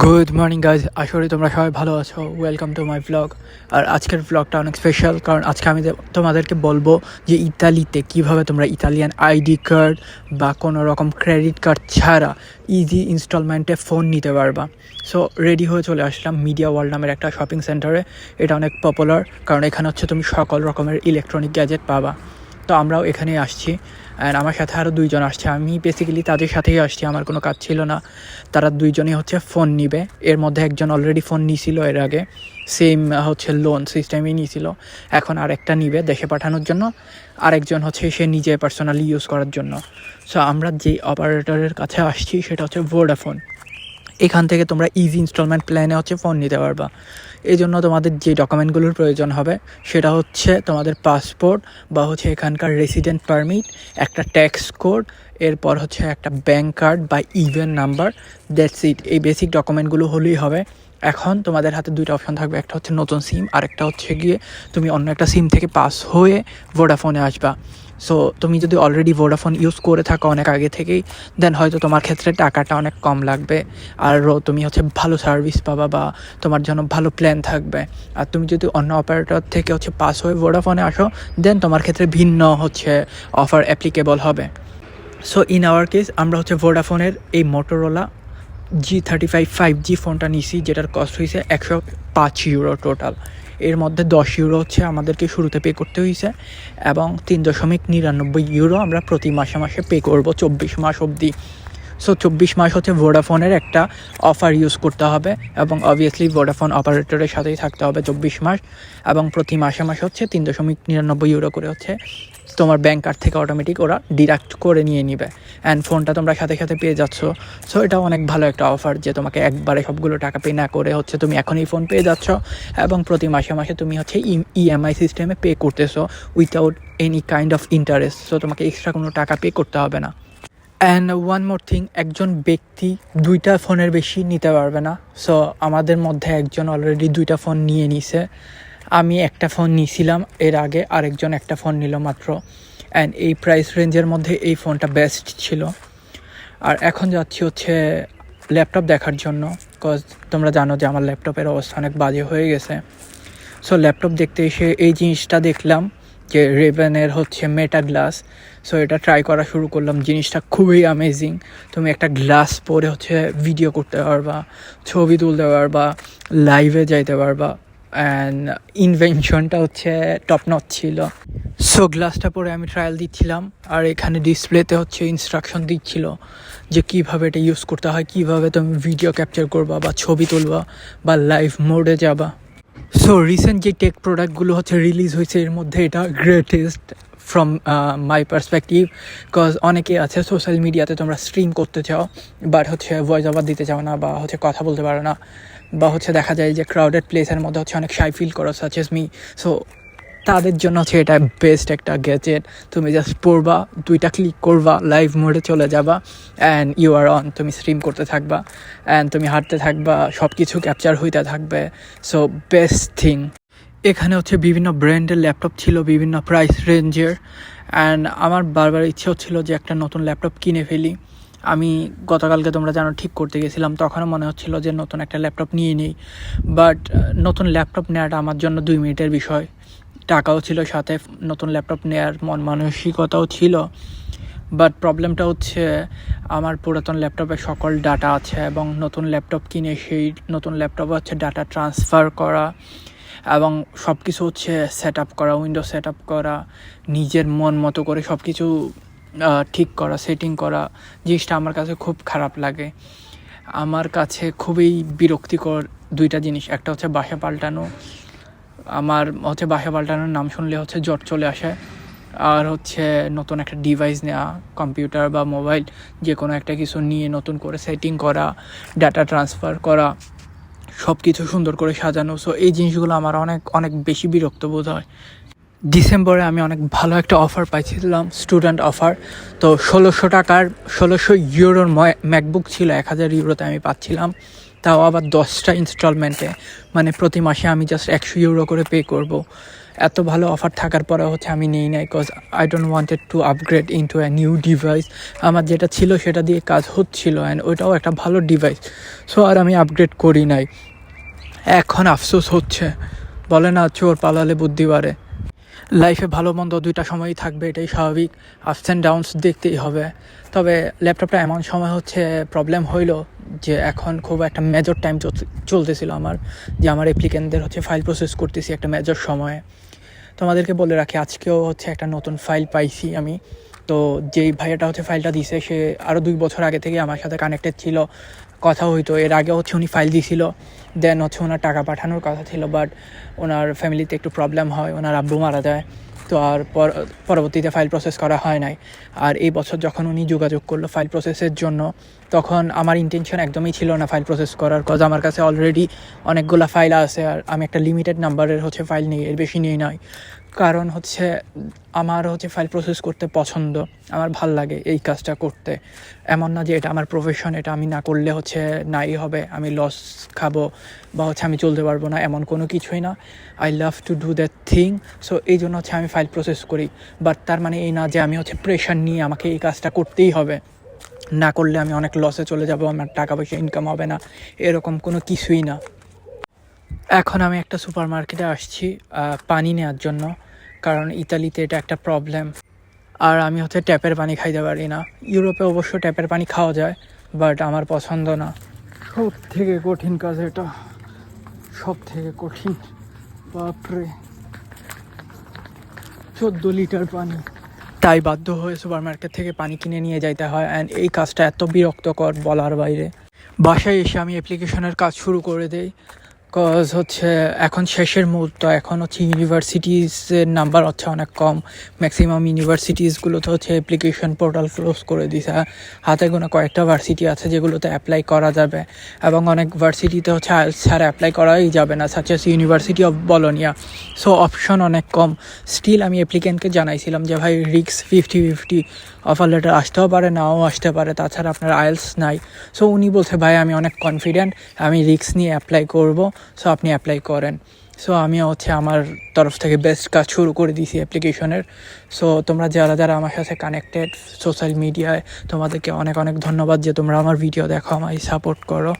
Good morning guys আসলে তোমরা সবাই ভালো আছো। ওয়েলকাম টু মাই ভ্লগ আর আজকের ভ্লগটা অনেক স্পেশাল কারণ আজকে আমি তোমাদেরকে বলব যে ইতালিতে কীভাবে তোমরা ইতালিয়ান আইডি কার্ড বা কোনো রকম ক্রেডিট কার্ড ছাড়া ইজি ইনস্টলমেন্টে ফোন নিতে পারবা। সো রেডি হয়ে চলে আসলাম মিডিয়া ওয়ার্ল্ড নামের একটা শপিং সেন্টারে এটা অনেক পপুলার কারণ এখানে হচ্ছে তুমি সকল রকমের ইলেকট্রনিক গ্যাজেট পাবা। তো আমরাও এখানেই আসছি। অ্যান্ড আমার সাথে আরও দুইজন আসছে। আমি বেসিক্যালি তাদের সাথেই আসছি। আমার কোনো কাজ ছিল না। তারা দুইজনই হচ্ছে ফোন নিবে। এর মধ্যে একজন অলরেডি ফোন নিয়েছিল এর আগে। সেম হচ্ছে লোন সিস্টেমই নিয়েছিল এখন আরেকটা নিবে দেশে পাঠানোর জন্য। আরেকজন হচ্ছে সে নিজে পার্সোনালি ইউজ করার জন্য। সো আমরা যে অপারেটরের কাছে আসছি, সেটা হচ্ছে ভোডাফোন এখান থেকে তোমরা ইজি ইনস্টলমেন্ট প্ল্যানে হচ্ছে ফোন নিতে পারবা। এই জন্য তোমাদের যে ডকুমেন্টগুলোর প্রয়োজন হবে, সেটা হচ্ছে তোমাদের পাসপোর্ট বা হচ্ছে এখানকার রেসিডেন্ট পারমিট একটা ট্যাক্স কোড এরপর হচ্ছে একটা ব্যাঙ্ক কার্ড বা ইভেন নাম্বার দ্যাটস ইট এই বেসিক ডকুমেন্টগুলো হলেই হবে। এখন তোমাদের হাতে দুইটা অপশন থাকবে, একটা হচ্ছে নতুন সিম আর একটা হচ্ছে গিয়ে তুমি অন্য একটা সিম থেকে পাস হয়ে ভোডাফোনে আসবা। সো তুমি যদি অলরেডি ভোডাফোন ইউজ করে থাকো অনেক আগে থেকেই দেন হয়তো তোমার ক্ষেত্রে টাকাটা অনেক কম লাগবে। আর তুমি হচ্ছে ভালো সার্ভিস পাবা বা তোমার জন্য ভালো প্ল্যান থাকবে। আর তুমি যদি অন্য অপারেটর থেকে হচ্ছে পাস হয়ে ভোডাফোনে আসো দেন তোমার ক্ষেত্রে ভিন্ন হচ্ছে অফার অ্যাপ্লিকেবল হবে। সো ইন আওয়ার কেস আমরা হচ্ছে ভোডাফোনের এই Motorola G thirty five five G ফোনটা নিছি, যেটার কস্ট হয়েছে একশো পাঁচ ইউরো টোটাল এর মধ্যে দশ ইউরো হচ্ছে আমাদেরকে শুরুতে পে করতে হয়েছে এবং তিন দশমিক নিরানব্বই ইউরো আমরা প্রতি মাসে মাসে পে করব চব্বিশ মাস অবধি। সো চব্বিশ মাস হচ্ছে ভোডাফোনের একটা অফার ইউজ করতে হবে এবং অবভিয়াসলি ভোডাফোন অপারেটরের সাথেই থাকতে হবে চব্বিশ মাস এবং প্রতি মাসে মাসে হচ্ছে তিন দশমিক নিরানব্বই ইউরো করে হচ্ছে তোমার ব্যাঙ্ক কার্ড থেকে অটোমেটিক ওরা ডিডাক্ট করে নিয়ে নিবে। অ্যান্ড ফোনটা তোমরা সাথে সাথে পেয়ে যাচ্ছ। সো এটা অনেক ভালো একটা অফার যে তোমাকে একবারে সবগুলো টাকা পে না করে হচ্ছে তুমি এখনই ফোন পেয়ে যাচ্ছ এবং প্রতি মাসে মাসে তুমি হচ্ছে ইএমআই সিস্টেমে পে করতেছো without any kind of interest so তোমাকে এক্সট্রা কোনো টাকা পে করতে হবে না। অ্যান্ড ওয়ান মোর থিং একজন ব্যক্তি দুইটা ফোনের বেশি নিতে পারবে না। সো আমাদের মধ্যে একজন অলরেডি দুইটা ফোন নিয়ে নিছে। আমি একটা ফোন নিয়েছিলাম এর আগে আরেকজন একটা ফোন নিল মাত্র। অ্যান্ড এই প্রাইস রেঞ্জের মধ্যে এই ফোনটা বেস্ট ছিল। আর এখন যাচ্ছি হচ্ছে ল্যাপটপ দেখার জন্য বিকজ তোমরা জানো যে আমার ল্যাপটপের অবস্থা অনেক বাজে হয়ে গেছে। সো ল্যাপটপ দেখতে এসে এই জিনিসটা দেখলাম। যে রেভেনের হচ্ছে মেটা গ্লাস সো এটা ট্রাই করা শুরু করলাম। জিনিসটা খুবই অ্যামেজিং তুমি একটা গ্লাস পরে হচ্ছে ভিডিও করতে পারবা, ছবি তুলতে পারবা লাইভে যাইতে পারবা অ্যান্ড ইনভেনশনটা হচ্ছে টপ নট ছিল। সো গ্লাসটা পরে আমি ট্রায়াল দিচ্ছিলাম, আর এখানে ডিসপ্লেতে হচ্ছে ইনস্ট্রাকশন দিচ্ছিল যে কীভাবে এটা ইউজ করতে হয়, কীভাবে তুমি ভিডিও ক্যাপচার করবা বা ছবি তুলবা বা লাইভ মোডে যাবা। সো রিসেন্ট যে টেক প্রোডাক্টগুলো হচ্ছে রিলিজ হয়েছে, এর মধ্যে এটা greatest from my perspective because অনেকে আছে সোশ্যাল মিডিয়াতে তোমরা স্ট্রিম করতে চাও বাট হচ্ছে ভয়েস আবার দিতে চাও না বা হচ্ছে কথা বলতে পারো না, বা হচ্ছে দেখা যায় যে ক্রাউডেড প্লেসের মধ্যে হচ্ছে অনেক শাই ফিল করো সাচ এস মি সো তাদের জন্য হচ্ছে এটা বেস্ট একটা গ্যাজেট তুমি জাস্ট পড়বা, দুইটা ক্লিক করবা লাইভ মোডে চলে যাবা অ্যান্ড ইউ আর অন তুমি স্ট্রিম করতে থাকবা অ্যান্ড তুমি হাঁটতে থাকবা সব কিছু ক্যাপচার হইতে থাকবে। সো বেস্ট থিং এখানে হচ্ছে বিভিন্ন ব্র্যান্ডের ল্যাপটপ ছিল, বিভিন্ন প্রাইস রেঞ্জের অ্যান্ড আমার বারবার ইচ্ছে হচ্ছিল যে একটা নতুন ল্যাপটপ কিনে ফেলি। আমি গতকালকে তোমরা জানো, ঠিক করতে গেছিলাম, তখনও মনে হচ্ছিল যে নতুন একটা ল্যাপটপ নিয়ে নিই। বাট নতুন ল্যাপটপ নেওয়াটা আমার জন্য দুই মিনিটের বিষয়। টাকাও ছিল, সাথে নতুন ল্যাপটপ নেওয়ার মন মানসিকতাও ছিল। বাট প্রবলেমটা হচ্ছে, আমার পুরাতন ল্যাপটপে সকল ডাটা আছে এবং নতুন ল্যাপটপ কিনে সেই নতুন ল্যাপটপে হচ্ছে ডাটা ট্রান্সফার করা এবং সব কিছু হচ্ছে সেট আপ করা উইন্ডো সেট আপ করা, নিজের মন মতো করে সব কিছু ঠিক করা সেটিং করা জিনিসটা আমার কাছে খুব খারাপ লাগে। আমার কাছে খুবই বিরক্তিকর দুইটা জিনিস, একটা হচ্ছে বাসা পাল্টানো আমার হচ্ছে বাসা পাল্টানোর নাম শুনলে হচ্ছে জ্বর চলে আসে। আর হচ্ছে নতুন একটা ডিভাইস নেওয়া কম্পিউটার বা মোবাইল যে কোনো একটা কিছু নিয়ে নতুন করে সেটিং করা ডাটা ট্রান্সফার করা সব কিছু সুন্দর করে সাজানো। সো এই জিনিসগুলো আমার অনেক অনেক বেশি বিরক্ত বোধ হয়। ডিসেম্বরে আমি অনেক ভালো একটা অফার পাইছিলাম স্টুডেন্ট অফার তো ষোলোশো টাকার, ষোলোশো ইউরোর ম্যাকবুক ছিল, এক হাজার ইউরোতে আমি পাচ্ছিলাম। তাও আবার দশটা ইনস্টলমেন্টে মানে প্রতি মাসে আমি জাস্ট একশো ইউরো করে পে করব। এত ভালো অফার থাকার পরে হচ্ছে আমি নিই নাই because I don't wanted to upgrade into a new device আমার যেটা ছিল সেটা দিয়ে কাজ হচ্ছিল অ্যান্ড ওইটাও একটা ভালো ডিভাইস সো আর আমি আপগ্রেড করি নাই। এখন আফসোস হচ্ছে। বলে না চোর পালালে বুদ্ধি বাড়ে। লাইফে ভালো মন্দ দুইটা সময়ই থাকবে, এটাই স্বাভাবিক। আপস অ্যান্ড ডাউনস দেখতেই হবে। তবে ল্যাপটপটা এমন সময় হচ্ছে প্রবলেম হইল যে এখন খুব একটা মেজর টাইম চলতেছিল আমার, যে আমার অ্যাপ্লিকেন্টদের হচ্ছে ফাইল প্রসেস করতেছি একটা মেজর সময়ে। তোমাদেরকে বলে রাখি, আজকেও হচ্ছে একটা নতুন ফাইল পাইছি আমি। তো যেই ভাইয়াটা হচ্ছে ফাইলটা দিছে, সে আরও দুই বছর আগে থেকে আমার সাথে কানেক্টেড ছিল। কথা হইতো। এর আগে হচ্ছে উনি ফাইল দিছিল। দেন হচ্ছে ওনার টাকা পাঠানোর কথা ছিল বাট ওনার ফ্যামিলিতে একটু প্রবলেম হয়, ওনার আব্বু মারা যায়। তো আর পর- পরবর্তীতে ফাইল প্রসেস করা হয় নাই। আর এই বছর যখন উনি যোগাযোগ করল ফাইল প্রসেসের জন্য, তখন আমার ইন্টেনশন একদমই ছিল না ফাইল প্রসেস করার কজ আমার কাছে অলরেডি অনেকগুলো ফাইল আছে। আর আমি একটা লিমিটেড নাম্বারের হচ্ছে ফাইল নিই, এর বেশি নিই নাই। কারণ হচ্ছে আমার হচ্ছে ফাইল প্রসেস করতে পছন্দ। আমার ভালো লাগে এই কাজটা করতে। এমন না যে এটা আমার প্রফেশন এটা আমি না করলে হচ্ছে নাই হবে, আমি লস খাব বা হচ্ছে আমি চলতে পারব না, এমন কোনো কিছুই না। I love to do that thing so এই জন্য হচ্ছে আমি ফাইল প্রসেস করি। বাট তার মানে এই না যে আমি হচ্ছে প্রেশার নিয়ে আমাকে এই কাজটা করতেই হবে। না করলে আমি অনেক লসে চলে যাব, আমার টাকা পয়সা ইনকাম হবে না, এরকম কোনো কিছুই না। এখন আমি একটা সুপার মার্কেটে আসছি পানি নেওয়ার জন্য, কারণ ইতালিতে এটা একটা প্রবলেম আর আমি হচ্ছে ট্যাপের পানি খাইতে পারি না। ইউরোপে অবশ্য ট্যাপের পানি খাওয়া যায় বাট আমার পছন্দ না। সব থেকে কঠিন কাজ এটা। সব থেকে কঠিন। বাপরে। চোদ্দ লিটার পানি। তাই বাধ্য হয়ে সুপার মার্কেট থেকে পানি কিনে নিয়ে যাইতে হয় অ্যান্ড এই কাজটা এত বিরক্তকর বলার বাইরে। বাসায় এসে আমি অ্যাপ্লিকেশনের কাজ শুরু করে দেই। কজ হচ্ছে এখন শেষের মুহূর্ত, এখন হচ্ছে ইউনিভার্সিটিসের নাম্বার হচ্ছে অনেক কম। ম্যাক্সিমাম ইউনিভার্সিটিসগুলোতে হচ্ছে অ্যাপ্লিকেশন পোর্টাল ক্লোজ করে দিছে। হাতে গোনা কয়েকটা ভার্সিটি আছে যেগুলোতে অ্যাপ্লাই করা যাবে। এবং অনেক ভার্সিটিতে হচ্ছে ছাড়া অ্যাপ্লাই করাই যাবে না such as University of Bologna so option অনেক কম। স্টিল আমি অ্যাপ্লিকেন্টকে জানাইছিলাম যে, ভাই রিক্স ফিফটি ফিফটি অফার লেটার আসতেও পারে, নাও আসতে পারে, তাছাড়া আপনার আইএলস নাই। সো উনি বলছে, ভাই, আমি অনেক কনফিডেন্ট আমি রিক্স নিয়ে অ্যাপ্লাই করব। সো আপনি অ্যাপ্লাই করেন। সো আমি হচ্ছে আমার তরফ থেকে বেস্ট কাজ শুরু করে দিয়েছি অ্যাপ্লিকেশনের সো তোমরা যারা যারা আমার সাথে কানেক্টেড সোশ্যাল মিডিয়ায় তোমাদেরকে অনেক অনেক ধন্যবাদ যে তোমরা আমার ভিডিও দেখো, আমায় সাপোর্ট করো।